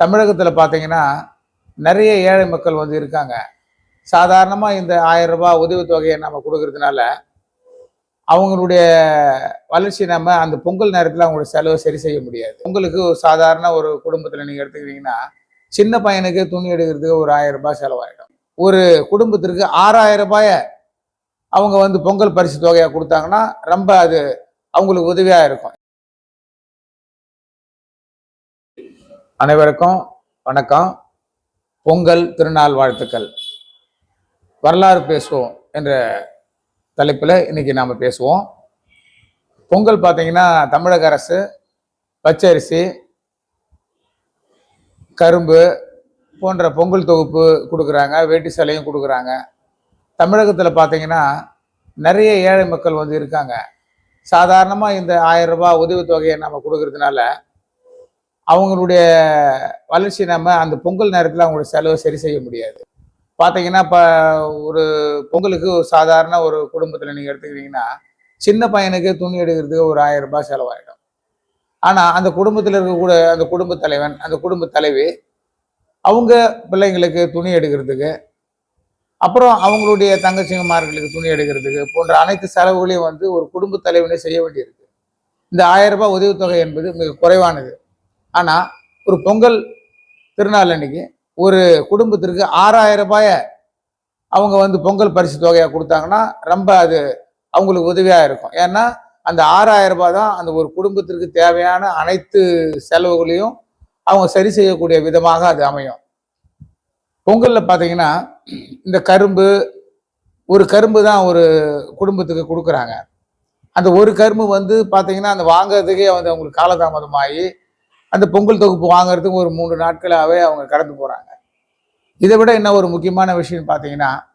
தமிழகத்தில் பார்த்தீங்கன்னா நிறைய ஏழை மக்கள் வந்து இருக்காங்க. சாதாரணமாக இந்த ஆயிரம் ரூபாய் உதவித்தொகையை நம்ம கொடுக்கறதுனால அவங்களுடைய வளர்ச்சி நம்ம அந்த பொங்கல் நேரத்தில் அவங்களோட செலவை சரி செய்ய முடியாது. பொங்கலுக்கு ஒரு சாதாரண ஒரு குடும்பத்தில் நீங்கள் எடுத்துக்கிட்டீங்கன்னா சின்ன பையனுக்கு துணி எடுக்கிறதுக்கு ஒரு ஆயிரம் ரூபாய் செலவாயிடும். ஒரு குடும்பத்திற்கு ஆறாயிரம் ரூபாயை அவங்க வந்து பொங்கல் பரிசு தொகையாக கொடுத்தாங்கன்னா ரொம்ப அது அவங்களுக்கு உதவியாக இருக்கும். அனைவருக்கும் வணக்கம். பொங்கல் திருநாள் வாழ்த்துக்கள். வரலாறு பேசுவோம் என்ற தலைப்பில் இன்னைக்கு நாம் பேசுவோம். பொங்கல் பார்த்தீங்கன்னா தமிழக அரசு பச்சரிசி கரும்பு போன்ற பொங்கல் தொகுப்பு கொடுக்குறாங்க வேட்டி சேலையும் கொடுக்குறாங்க. தமிழகத்தில் பார்த்தீங்கன்னா நிறைய ஏழை மக்கள் வந்து இருக்காங்க. சாதாரணமாக இந்த ஆயிரம் ரூபாய் உதவித்தொகையை நம்ம கொடுக்கறதுனால அவங்களுடைய வளர்ச்சி நம்ம அந்த பொங்கல் நேரத்தில் அவங்களோட செலவை சரி செய்ய முடியாது. பார்த்தீங்கன்னா இப்போ ஒரு பொங்கலுக்கு ஒரு சாதாரண ஒரு குடும்பத்தில் நீங்கள் எடுத்துக்கிட்டிங்கன்னா சின்ன பையனுக்கு துணி எடுக்கிறதுக்கு ஒரு ஆயிரம் ரூபாய் செலவாயிடும். ஆனால் அந்த குடும்பத்தில் இருக்கக்கூட அந்த குடும்ப தலைவன் அந்த குடும்ப தலைவி அவங்க பிள்ளைங்களுக்கு துணி எடுக்கிறதுக்கு அப்புறம் அவங்களுடைய தங்கச்சிங்கமார்களுக்கு துணி எடுக்கிறதுக்கு போன்ற அனைத்து செலவுகளையும் வந்து ஒரு குடும்ப தலைவனே செய்ய வேண்டியிருக்கு. இந்த ஆயிரம் ரூபாய் உதவித்தொகை என்பது மிக குறைவானது. ஆனால் ஒரு பொங்கல் திருநாள் அன்னைக்கு ஒரு குடும்பத்திற்கு ஆறாயிரம் ரூபாயை அவங்க வந்து பொங்கல் பரிசு தொகையாக கொடுத்தாங்கன்னா ரொம்ப அது அவங்களுக்கு உதவியாக இருக்கும். ஏன்னா அந்த ஆறாயிரம் ரூபாய் தான் அந்த ஒரு குடும்பத்திற்கு தேவையான அனைத்து செலவுகளையும் அவங்க சரி செய்யக்கூடிய விதமாக அது அமையும். பொங்கலில் பார்த்தீங்கன்னா இந்த கரும்பு ஒரு கரும்பு தான் ஒரு குடும்பத்துக்கு கொடுக்குறாங்க. அந்த ஒரு கரும்பு வந்து பார்த்தீங்கன்னா அந்த வாங்குறதுக்கே வந்து அவங்களுக்கு காலதாமதமாகி அந்த பொங்கல் தொகுப்பு வாங்குறதுக்கு ஒரு மூன்று நாட்களாகவே அவங்க கடந்து போகிறாங்க இதை விட என்ன ஒரு முக்கியமான விஷயம் பார்த்தீங்கன்னா